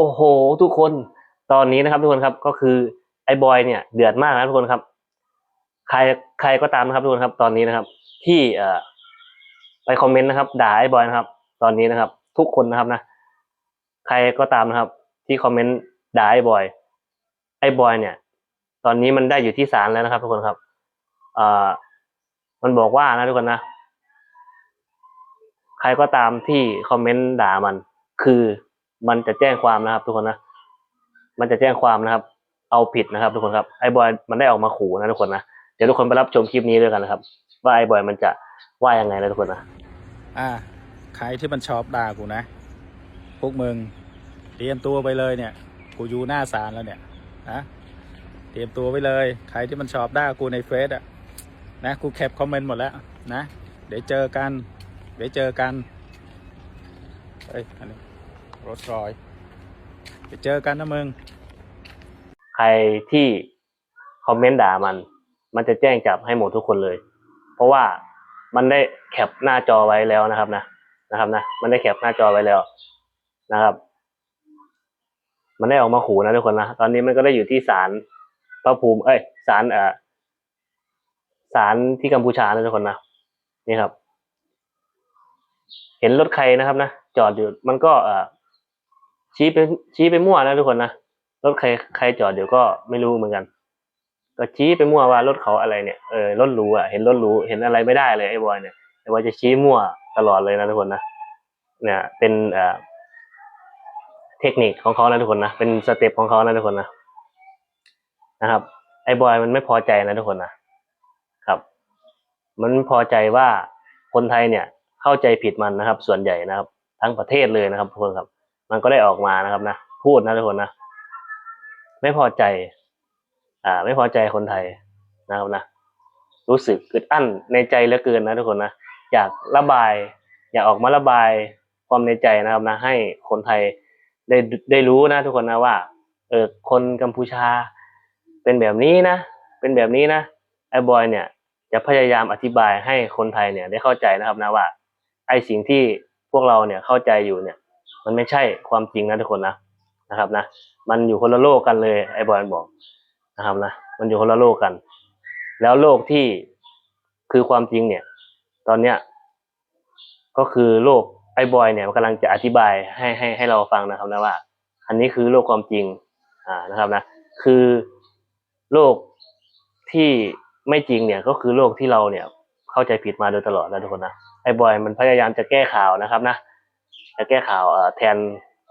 โอ้โห ทุกคนตอนนี้นะครับทุกคนครับก็คือไอ้บอยเนี่ยเดือดมากนะทุกคนครับ ใครใครก็ตามนะครับทุกคนครับ ตอนนี้นะครับ ที่เอ่อไปคอมเมนต์นะครับ ด่าไอ้บอยนะครับ ตอนนี้นะครับ ทุกคนนะครับนะ ใครก็ตามนะครับ ที่คอมเมนต์ด่าไอ้บอย ไอ้บอยเนี่ย ตอนนี้มันได้อยู่ที่ศาลแล้วนะครับ ทุกคนครับเอ่อมันบอกว่านะทุกคนนะ ใครก็ตามที่คอมเมนต์ด่ามัน คือ มันจะแจ้งความนะครับ ทุกคนนะ มันจะแจ้งความนะครับ เอาผิดนะครับ ทุกคนครับ ไอ้บอยมันได้ออกมาขู่นะทุกคนนะ เดี๋ยวทุกคนไปรับชมคลิปนี้ด้วยกันนะครับ ว่าไอ้บอยมันจะว่ายังไงนะทุกคนนะ อ่า ใครที่มันชอบด่ากูนะ พวกมึงเตรียมตัวไปเลยเนี่ย กูอยู่หน้าศาลแล้วเนี่ย นะ เตรียมตัวไปเลย ใครที่มันชอบด่ากูในเฟซอะนะ กูแคปคอมเมนต์หมดแล้วนะ เดี๋ยวเจอกัน เดี๋ยวเจอกัน เฮ้ยอันนี้ รถรอยเดี๋ยวเจอกันนะมึง ใครที่คอมเมนต์ด่ามัน มันจะแจ้งจับให้หมดทุกคนเลย เพราะว่ามันได้แคปหน้าจอไว้แล้วนะครับนะนะครับนะ มันได้แคปหน้าจอไว้แล้วนะครับ มันได้ออกมาขู่นะทุกคนนะ ตอนนี้มันก็ได้อยู่ที่ศาลพระภูมิ เอ้ยศาลเอ่อศาลที่กัมพูชานะทุกคนนะ นี่ครับ เห็นรถใครนะครับนะ จอดอยู่ มันก็เอ่อ ชี้ไปชี้ไปมั่วนะทุกคนนะรถใครใครจอดเดี๋ยวก็ไม่รู้เหมือนกัน ก็ชี้ไปมั่วว่ารถเขาอะไรเนี่ยเออรถรูอะเห็นรถรูเห็นอะไรไม่ได้เลยไอ้บอยเนี่ยไอ้บอยจะชี้มั่วตลอดเลยนะทุกคนนะเนี่ยเป็นเอ่อเทคนิคของเขานะทุกคนนะเป็นสเต็ปของเขานะทุกคนนะนะครับไอ้บอยมันไม่พอใจนะทุกคนนะครับ มันพอใจว่าคนไทยเนี่ยเข้าใจผิดมันนะครับ ส่วนใหญ่นะครับ ทั้งประเทศเลยนะครับทุกคนครับ มันก็ได้ออกมานะครับนะพูดนะทุกคนนะไม่พอใจ อ่า ไม่พอใจคนไทยนะครับนะรู้สึกอึดอั้นในใจเหลือเกินนะทุกคนนะอยากระบาย อยากออกมาระบายความในใจนะครับนะ ให้คนไทยได้ได้รู้นะ ทุกคนนะว่า เออคนกัมพูชา เป็นแบบนี้นะเป็นแบบนี้นะไอ้บอยเนี่ย จะพยายามอธิบายให้คนไทยเนี่ย ได้เข้าใจนะครับนะว่าไอ้สิ่งที่พวกเราเนี่ยเข้าใจอยู่เนี่ย มันไม่ใช่ความจริงนะทุกคนนะนะครับนะ มันอยู่คนละโลกกันเลยไอ้บอยมันบอกนะครับนะ มันอยู่คนละโลกกัน แล้วโลกที่คือความจริงเนี่ย ตอนเนี้ยก็คือโลกไอ้บอยเนี่ยมันกำลังจะอธิบายให้ให้ให้เราฟังนะครับนะว่า อันนี้คือโลกความจริงอ่านะครับนะ คือโลกที่ไม่จริงเนี่ยก็คือโลกที่เราเนี่ยเข้าใจผิดมาโดยตลอดนะทุกคนนะไอ้บอยมันพยายามจะแก้ข่าวนะครับนะ จะแก้ข่าวแทน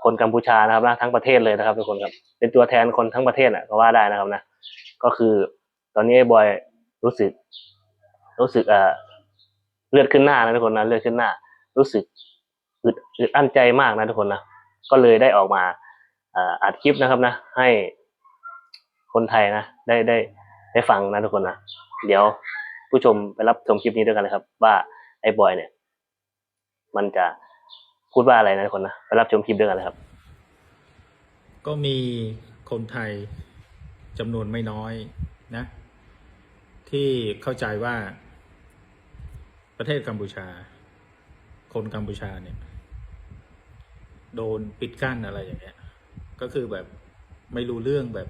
คนกัมพูชานะครับนะทั้งประเทศเลยนะครับทุกคนครับเป็นตัวแทนคนทั้งประเทศอะก็ว่าได้นะครับนะก็คือตอนนี้ไอ้บอยรู้สึก รู้สึกเอ่อเลือดขึ้นหน้านะทุกคนนะเลือดขึ้นหน้า รู้สึกอึดอึดอั้นใจมากนะทุกคนนะก็เลยได้ออกมาอัดคลิปนะครับนะ ให้คนไทยนะได้ได้ได้ฟังนะทุกคนนะเดี๋ยวผู้ชมไปรับชมคลิปนี้ด้วยกันเลยครับ ว่าไอ้บอยเนี่ย มันจะ พูดว่าอะไรนะทุกคนนะไปรับชมคลิปด้วยกันเลยครับ ก็มีคนไทยจำนวนไม่น้อยนะ ที่เข้าใจว่า ประเทศกัมพูชา คนกัมพูชาเนี่ย โดนปิดกั้นอะไรอย่างเงี้ย ก็คือแบบไม่รู้เรื่องแบบ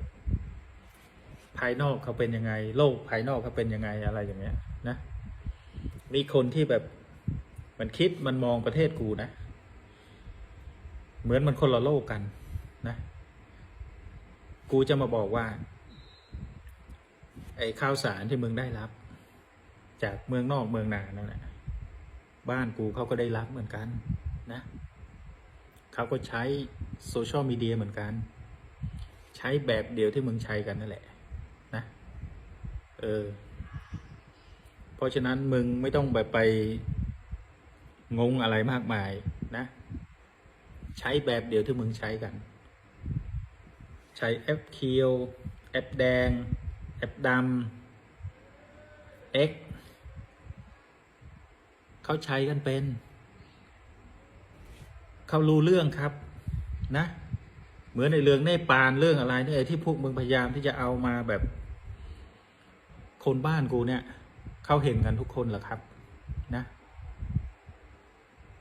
ภายนอกเขาเป็นยังไง โลกภายนอกเขาเป็นยังไงอะไรอย่างเงี้ย นะ มีคนที่แบบมันคิดมันมองประเทศกูนะ เหมือนมันคนละโลกกันนะ กูจะมาบอกว่า ไอ้ข้าวสารที่มึงได้รับ จากเมืองนอกเมืองนานั่นแหละบ้านกูเขาก็ได้รับเหมือนกันนะเขาก็ใช้โซเชียลมีเดียเหมือนกัน ใช้แบบเดียวที่มึงใช้กันนั่นแหละนะเออเพราะฉะนั้นมึงไม่ต้องแบบไปงงอะไรมากมายนะ ใช้แบบเดียวที่มึงใช้กัน ใช้แอปเคียวแอปแดง แอปดำ X เขาใช้กันเป็น เขารู้เรื่องครับนะ เหมือนในเรื่องในปานเรื่องอะไรเนี่ยที่พวกมึงพยายามที่จะเอามาแบบ คนบ้านกูเนี่ยเขาเห็นกันทุกคนเหรอครับ นะ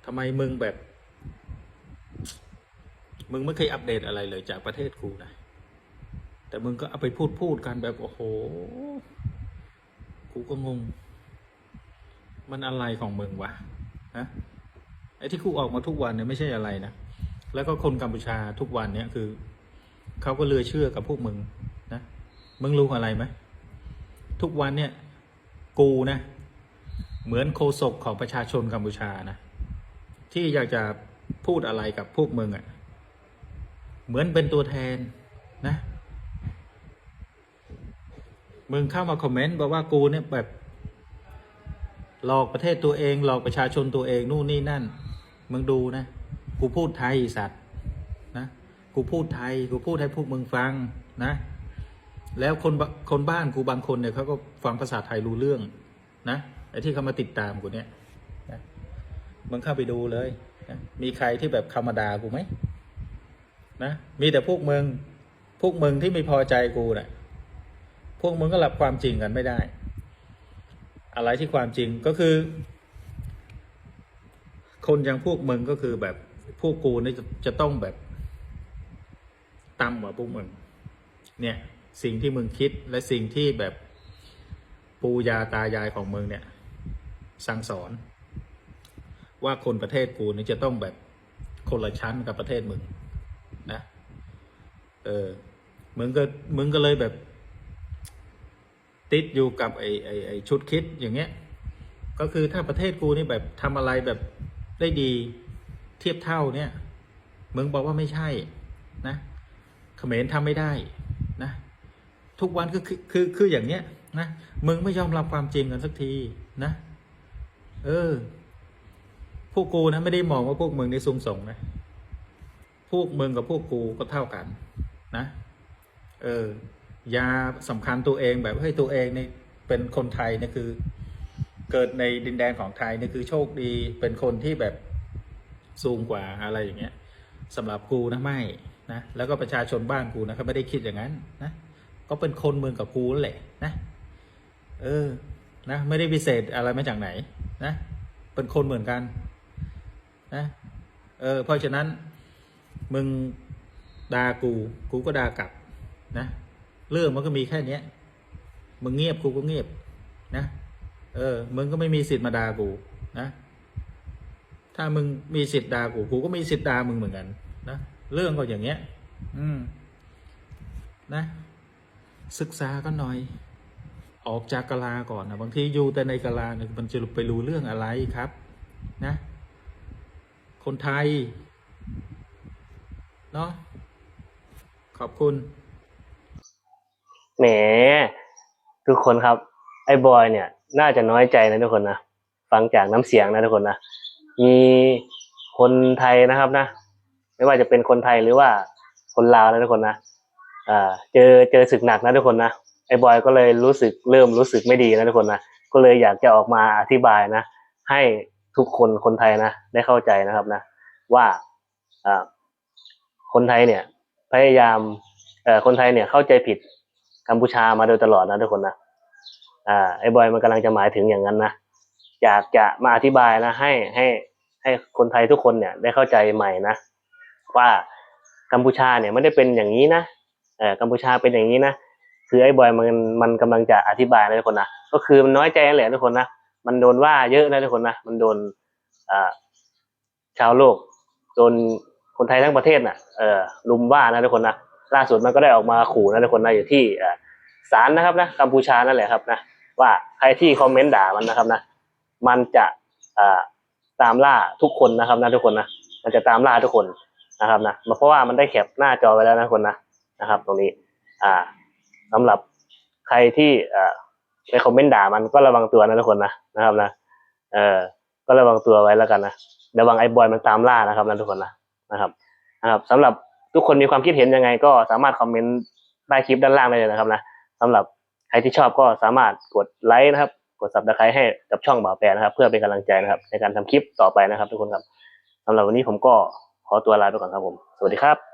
ทำไมมึงแบบ มึงไม่เคยอัปเดตอะไรเลยจากประเทศกูนะแต่มึงก็เอาไปพูดพูดกันแบบโอ้โห กูก็งง มันอะไรของมึงวะฮะไอ้ที่กูออกมาทุกวันเนี่ยไม่ใช่อะไรนะ แล้วก็คนกัมพูชาทุกวันเนี่ยคือเขาก็เลือเชื่อกับพวกมึงนะ มึงรู้อะไรไหมทุกวันเนี่ยกูนะ เหมือนโคศกของประชาชนกัมพูชานะ ที่อยากจะพูดอะไรกับพวกมึงอะ่ะ เหมือนเป็นตัวแทนนะ มึงเข้ามาคอมเมนต์บอกว่ากูเนี่ยแบบ หลอกประเทศตัวเอง หลอกประชาชนตัวเองนู่นนี่นั่น มึงดูนะ กูพูดไทยสัตว์นะ กูพูดไทย กูพูดให้พวกมึงฟังนะ แล้วคนคนบ้านกูบางคนเนี่ยเขาก็ฟังภาษาไทยรู้เรื่องนะไอ้ที่เขามาติดตามกูเนี่ยนะมึงเข้าไปดูเลยนะมีใครที่แบบคำมดากูไหม นะมีแต่พวกมึงพวกมึงที่ไม่พอใจกูนะ่ะ พวกมึงก็รับความจริงกันไม่ได้ อะไรที่ความจริงก็คือ คนอย่างพวกมึงก็คือแบบพวกกูนี่จะจะต้องแบบต่ำกว่าพวกมึงเนี่ยสิ่งที่มึงคิดและสิ่งที่แบบปูยาตายายของมึงเนี่ย สั่งสอน ว่าคนประเทศกูนี่จะต้องแบบคนละชั้นกับประเทศมึง นะ เออมึงก็มึงก็เลยแบบ ติดอยู่กับไอ้ไอ้ไอ้ชุดคิดอย่างเงี้ย ก็คือถ้าประเทศกูนี่แบบทำอะไรแบบได้ดีเทียบเท่าเนี่ยมึงบอกว่าไม่ใช่นะเขมรทำไม่ได้นะ ทุกวันคือคือคือคืออย่างเนี้ยนะมึงไม่ยอมรับความจริงกันสักทีนะ เออ พวกกูนะไม่ได้มองว่าพวกมึงในสูงส่งนะ พวกมึงกับพวกกูก็เท่ากัน นะ เอออย่าสำคัญตัวเองแบบเฮ้ยตัวเองนี่เป็นคนไทยเนี่ยคือ เกิดในดินแดนของไทยเนี่ยคือโชคดีเป็นคนที่แบบสูงกว่าอะไรอย่างเงี้ยสำหรับกูนะไม่นะแล้วก็ประชาชนบ้านกูนะเขาไม่ได้คิดอย่างนั้นนะก็เป็นคนเมืองกับกูนั่นแหละนะเออนะไม่ได้พิเศษอะไรมาจากไหนนะเป็นคนเหมือนกันนะเออเพราะฉะนั้น มึงด่ากู กูก็ด่ากลับนะ เรื่องมันก็มีแค่เนี้ย มึงเงียบกูก็เงียบนะ เออ มึงก็ไม่มีสิทธิ์มาด่ากูนะ ถ้ามึงมีสิทธิ์ด่ากู กูก็มีสิทธิ์ด่ามึงเหมือนกัน นะ เรื่องก็อย่างเงี้ย อืม นะ ศึกษากันหน่อย ออกจากกะลาก่อนนะบางทีอยู่แต่ในกะลาเนี่ยมันจะไปรู้เรื่องอะไรครับ นะ คนไทย เนาะขอบคุณ แหม ทุกคนครับ ไอ้บอยเนี่ย น่าจะน้อยใจนะทุกคนนะ ฟังจากน้ำเสียงนะทุกคนนะ มีคนไทยนะครับนะ ไม่ว่าจะเป็นคนไทยหรือว่าคนลาวนะทุกคนนะอ่าเจอเจอศึกหนักนะทุกคนนะ ไอ้บอยก็เลยรู้สึกเริ่มรู้สึกไม่ดีนะทุกคนนะ ก็เลยอยากจะออกมาอธิบายนะ ให้ทุกคนคนไทยนะ ได้เข้าใจนะครับนะ ว่าอ่า คนไทยเนี่ย พยายามเอ่อคนไทยเนี่ยเข้าใจผิดกัมพูชามาโดยตลอดนะทุกคนนะอ่าไอ้บอยมันกำลังจะหมายถึงอย่างนั้นนะอยากจะมาอธิบายนะให้ให้ให้คนไทยทุกคนเนี่ยได้เข้าใจใหม่นะว่ากัมพูชาเนี่ยไม่ได้เป็นอย่างนี้นะเออกัมพูชาเป็นอย่างนี้นะคือไอ้บอยมันมันกำลังจะอธิบายนะทุกคนนะก็คือมันน้อยใจนั่นแหละทุกคนนะมันโดนว่าเยอะนะทุกคนนะมันโดนอ่าชาวโลกโดน คนไทยทั้งประเทศน่ะเออลุมว่านะทุกคนนะล่าสุดมันก็ได้ออกมาขู่นะทุกคนนะอยู่ที่ศาลนะครับนะกัมพูชานั่นแหละครับนะว่าใครที่คอมเมนต์ด่ามันนะครับนะมันจะตามล่าทุกคนนะครับนะทุกคนนะมันจะตามล่าทุกคนนะครับนะเพราะว่ามันได้แคปหน้าจอไว้แล้วนะทุกคนนะนะครับ ตรงนี้อ่าสำหรับใครที่ไปคอมเมนต์ด่ามันก็ระวังตัวนะทุกคนนะนะครับนะเออก็ระวังตัวไว้แล้วกันนะระวังไอ้บอยมันตามล่านะครับนะทุกคนนะ นะครับนะครับสำหรับทุกคนมีความคิดเห็นยังไง ก็สามารถคอมเมนต์ใต้คลิปด้านล่างได้เลยนะครับนะสำหรับใครที่ชอบก็สามารถกดไลค์นะครับ กดซับสไคร้ให้กับช่องบ่าวแปรนะครับ เพื่อเป็นกำลังใจนะครับ ในการทำคลิปต่อไปนะครับ ทุกคนครับสำหรับวันนี้ผมก็ขอตัวลาไปก่อนครับผม สวัสดีครับ